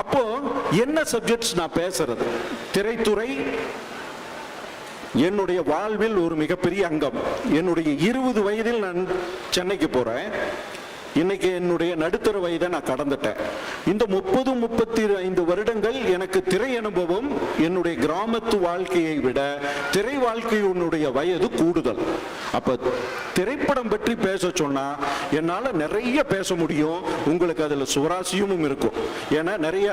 அப்போ என்ன சப்ஜெக்ட்ஸ் நான் பேசுறது? திரைத்துறை என்னுடைய வாழ்வில் ஒரு மிகப்பெரிய அங்கம். என்னுடைய இருபது வயதில் நான் சென்னைக்கு போறேன். இன்னைக்கு என்னுடைய நடுத்தர வயதை நான் கடந்துட்டேன். இந்த முப்பது முப்பத்தி ஐந்து வருடங்கள் எனக்கு திரை அனுபவம் என்னுடைய கிராமத்து வாழ்க்கையை விட திரை வாழ்க்கையினுடைய வயது கூடுதல். அப்ப திரைப்படம் பற்றி பேச சொன்னா என்னால நிறைய பேச முடியும். உங்களுக்கு அதுல சுவராசியமும் இருக்கும். ஏன்னா நிறைய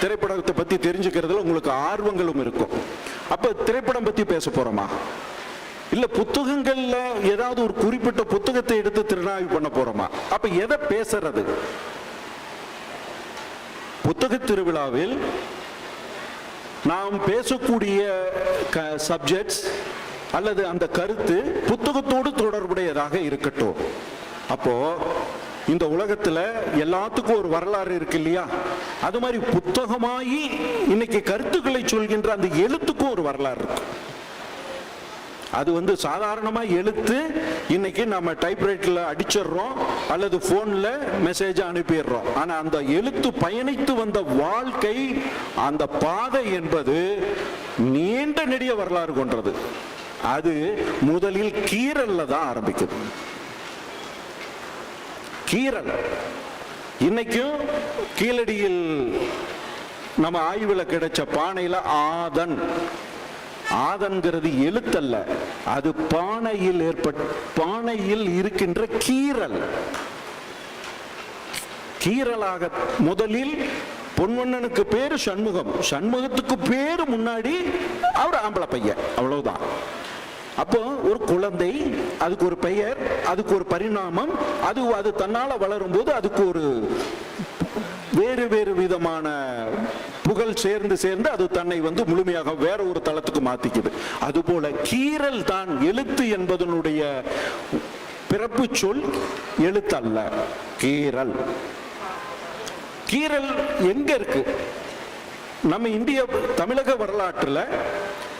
திரைப்படத்தை பத்தி தெரிஞ்சுக்கிறதுல உங்களுக்கு ஆர்வங்களும் இருக்கும். அப்ப திரைப்படம் பத்தி பேச போறோமா? இல்ல புத்தகங்கள்ல ஏதாவது ஒரு குறிப்பிட்ட புத்தகத்தை எடுத்து திருநாய்வு பண்ண போறோமா? அப்ப எதை பேசுறது? புத்தக திருவிழாவில் நாம் பேசக்கூடிய சப்ஜெக்ட்ஸ் அல்லது அந்த கருத்து புத்தகத்தோடு தொடர்புடையதாக இருக்கட்டும். அப்போ இந்த உலகத்துல எல்லாத்துக்கும் ஒரு வரலாறு இருக்கு இல்லையா? அது மாதிரி புத்தகமாயி இன்னைக்கு கருத்துக்களை சொல்கின்ற அந்த எழுத்துக்கும் ஒரு வரலாறு இருக்கு. அது வந்து சாதாரணமாக எழுத்து இன்னைக்கு நம்ம டைப்ரைட்டில் அடிச்சிடுறோம் அல்லது ஃபோனில் மெசேஜ் அனுப்பிடுறோம். ஆனால் அந்த எழுத்து பயணித்து வந்த வாழ்க்கை அந்த பாதை என்பது நீண்ட நெடிய வரலாறு கொண்டது. அது முதலில் கீரல்ல தான் ஆரம்பிக்குது. கீரல் இன்னைக்கும் கீழடியில் நம்ம ஆய்வில் கிடைச்ச பானையில் ஆதன். ஆதன்கிறது எழுத்தல்ல. அது பானையில் ஏற்பட்ட பானையில் இருக்கின்ற கீறல். கீறலாக முதலில் பொன்வண்ணனுக்கு பேரு சண்முகம். சண்முகத்துக்கு பேரு முன்னாடி அவர் ஆம்பளை பையன். அவ்வளவுதான். அப்போ ஒரு குழந்தை அதுக்கு ஒரு பெயர் அதுக்கு ஒரு பரிணாமம் அது அது தன்னால வளரும் போது அதுக்கு ஒரு வேறு வேறு விதமான புகழ் சேர்ந்து சேர்ந்து அது தன்னை வந்து முழுமையாக வேற ஒரு தளத்துக்கு மாத்திக்குது. அதுபோல கீரல் தான் எழுத்து என்பதனுடைய பிறப்பு சொல் எழுத்தல்ல. கீரல் கீரல் எங்க இருக்கு? நம்ம இந்திய தமிழக வரலாற்றுல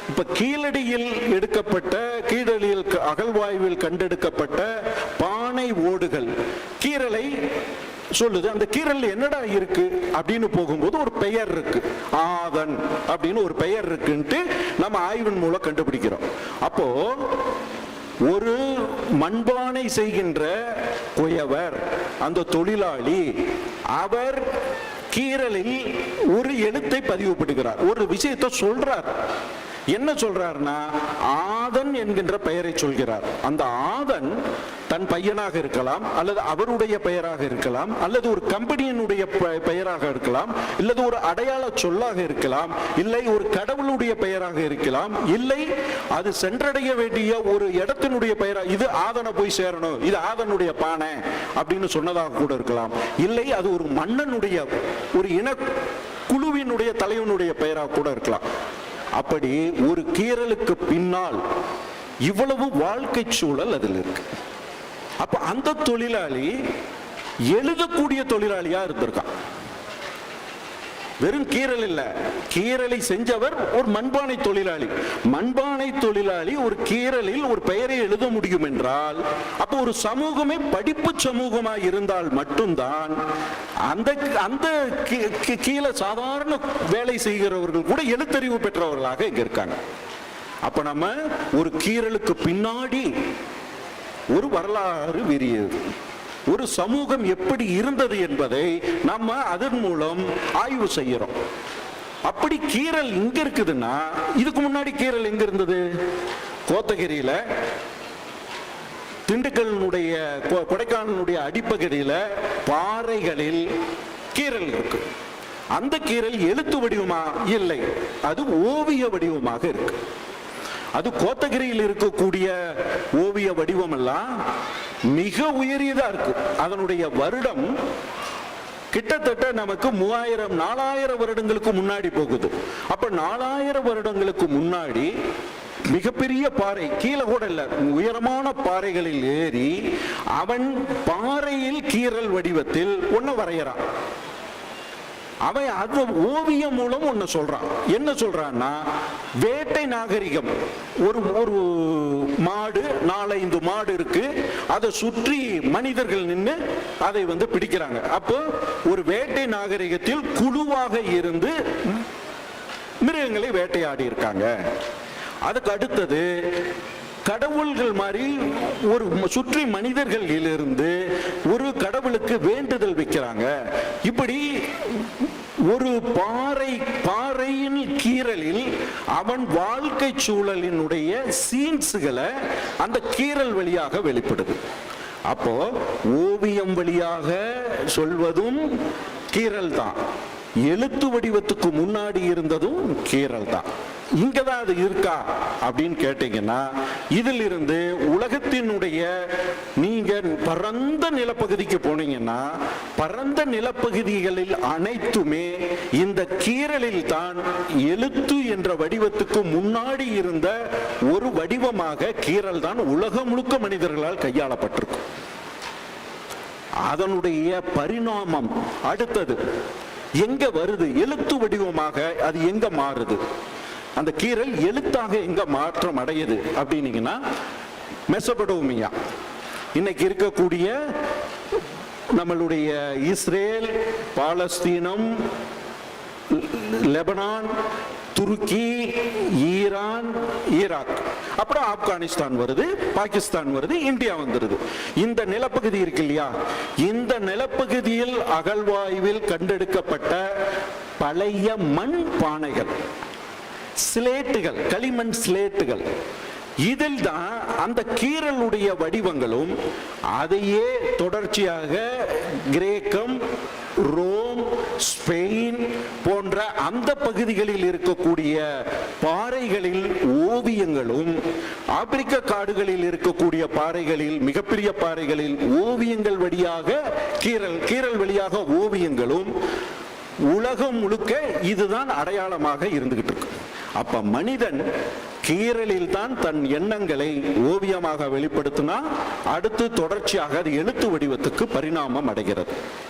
இப்ப கீழடியில் எடுக்கப்பட்ட கீழடியில் க- அகழ்வாய்வில் கண்டெடுக்கப்பட்ட பானை ஓடுகள். கீரலை சொல்லுது அந்த கீரல் என்னடா இருக்கு? அப்படின்னு போகும்போது ஒரு பெயர் இருக்கு. ஆதன் அப்படின்னு ஒரு பெயர் இருக்குன்ட்டு நம்ம ஆய்வின் மூலம் கண்டுபிடிக்கிறோம். அப்போ ஒரு மண்பானை செய்கின்ற குயவர் அந்த தொழிலாளி அவர் கீரலில் ஒரு எழுத்தை பதிவுபடுகிறார். ஒரு விஷயத்தை சொல்றார். என்ன சொல்றாருன்னா ஆதன் என்கின்ற பெயரை சொல்கிறார். அந்த ஆதன் தன் பையனாக இருக்கலாம் அல்லது அவருடைய பெயராக இருக்கலாம் அல்லது ஒரு கம்பெனியினுடைய பெ- பெயராக இருக்கலாம் இல்லது ஒரு அடையாள சொல்லாக இருக்கலாம் இல்லை ஒரு கடவுளுடைய பெயராக இருக்கலாம் இல்லை அது சென்றடைய வேண்டிய ஒரு இடத்தினுடைய பெயராக இது ஆதனை போய் சேரணும் இது ஆதனுடைய பானை அப்படின்னு சொன்னதாக கூட இருக்கலாம். இல்லை அது ஒரு மன்னனுடைய ஒரு இன குழுவினுடைய தலைவனுடைய பெயராக கூட இருக்கலாம். அப்படி ஒரு கீறலுக்கு பின்னால் இவ்வளவு வாழ்க்கை சூழல் அதில் இருக்கு. அப்ப அந்த தொழிலாளி எழுதக்கூடிய தொழிலாளியா இருந்திருக்கான். வெறும் கீறல் இல்ல. கீரலை செஞ்சவர் ஒரு மண்பானை தொழிலாளி. மண்பானை தொழிலாளி ஒரு கீரலில் ஒரு பெயரை எழுத முடியும் என்றால் அப்போ ஒரு சமூகமே படிப்பு சமூகமா இருந்தால் மட்டும்தான் அந்த அந்த கீ- கீழே சாதாரண வேலை செய்கிறவர்கள் கூட எழுத்தறிவு பெற்றவர்களாக இங்க இருக்காங்க. அப்ப நம்ம ஒரு கீறலுக்கு பின்னாடி ஒரு வரலாறு விரியது. ஒரு சமூகம் எப்படி இருந்தது என்பதை நம்ம அதன் மூலம் ஆய்வு செய்யறோம் அப்படி கீரல் இங்க இருக்குதுன்னா இதுக்கு முன்னாடி கீரல் எங்க இருந்தது? கோத்தகிரியில. திண்டுக்கல்னுடைய கொ- கொடைக்கானலுடைய அடிப்பகுதியில பாறைகளில் கீரல் இருக்கு. அந்த கீரல் எழுத்து வடிவமா? இல்லை. அது ஓவிய வடிவமாக இருக்கு. அது கோத்தகிரியில் இருக்கக்கூடிய ஓவிய வடிவம் எல்லாம் மிக உயரியதா இருக்கு. அதனுடைய வருடம் கிட்டத்தட்ட நமக்கு மூவாயிரம் நாலாயிரம் வருடங்களுக்கு முன்னாடி போகுது. அப்ப நாலாயிரம் வருடங்களுக்கு முன்னாடி மிகப்பெரிய பாறை கீழே கூட இல்லை உயரமான பாறைகளில் ஏறி அவன் பாறையில் கீறல் வடிவத்தில் ஒண்ணு வரையறான். அவன் அது ஓவியம் மூலம் ஒன்று சொல்கிறான் என்ன சொல்கிறான்னா வேட்டை நாகரிகம். ஒரு ஒரு மாடு நாலஞ்சு மாடு இருக்கு. அதை சுற்றி மனிதர்கள் நின்று அதை வந்து பிடிக்கிறாங்க. அப்போ ஒரு வேட்டை நாகரிகத்தில் குழுவாக இருந்து மிருகங்களை வேட்டையாடி இருக்காங்க. அதுக்கு அடுத்தது கடவுள்கள் மாதிரி ஒரு சுற்றி சுற்றி மனிதர்களிலிருந்து ஒரு கடவுளுக்கு வேண்டுதல் வைக்கிறாங்க. இப்படி ஒரு பாறை பாறையின் கீறலில் அவன் வாழ்க்கை சூழலினுடைய சீன்ஸுகளை அந்த கீறல் வழியாக வெளிப்படுது. அப்போ ஓவியம் வழியாக சொல்வதும் கீறல் தான். எழுத்து வடிவத்துக்கு முன்னாடி இருந்ததும் கீறல் தான். இங்கதான் அது இருக்கா அப்படின்னு கேட்டீங்கன்னா இதிலிருந்து உலகத்தினுடைய நீங்கள் பரந்த நிலப்பகுதிக்கு போனீங்கன்னா பரந்த நிலப்பகுதிகளில் அனைத்துமே இந்த கீரலில் தான் எழுத்து என்ற வடிவத்துக்கு முன்னாடி இருந்த ஒரு வடிவமாக கீரல் தான் உலகம் முழுக்க மனிதர்களால் கையாளப்பட்டிருக்கும். அதனுடைய பரிணாமம் அடுத்தது எங்க வருது? எழுத்து வடிவமாக அது எங்க மாறுது? அந்த கீறல் எழுத்தாக எங்க மாற்றம் அடையுது அப்படின்னீங்கன்னா மெசபடோமியா இன்னைக்கு இருக்கக்கூடிய நம்மளுடைய இஸ்ரேல் பாலஸ்தீனம் லெபனான் துருக்கி ஈரான் ஈராக். அப்புறம் ஆப்கானிஸ்தான் வருது பாகிஸ்தான் வருது இந்தியா வந்துருது. இந்த நிலப்பகுதி இருக்கு இல்லையா? இந்த நிலப்பகுதியில் அகழ்வாய்வில் கண்டெடுக்கப்பட்ட பழைய மண் பானைகள் ஸ்லேட்டுகள் களிமண் ஸ்லேட்டுகள் இதில் தான் அந்த கீறலுடைய வடிவங்களும் அதையே தொடர்ச்சியாக கிரேக்கம் ரோம் ஸ்பெயின் போன்ற அந்த பகுதிகளில் இருக்கக்கூடிய பாறைகளில் ஓவியங்களும் ஆப்பிரிக்க காடுகளில் இருக்கக்கூடிய பாறைகளில் மிகப்பெரிய பாறைகளில் ஓவியங்கள் வழியாக கீறல் கீறல் வழியாக ஓவியங்களும் உலகம் முழுக்க இதுதான் அடையாளமாக இருந்துகிட்டு இருக்கு. அப்ப மனிதன் கீறலில் தான் தன் எண்ணங்களை ஓவியமாக வெளிப்படுத்தினா அடுத்து தொடர்ச்சியாக அது எழுத்து வடிவத்துக்கு பரிணாமம் அடைகிறது.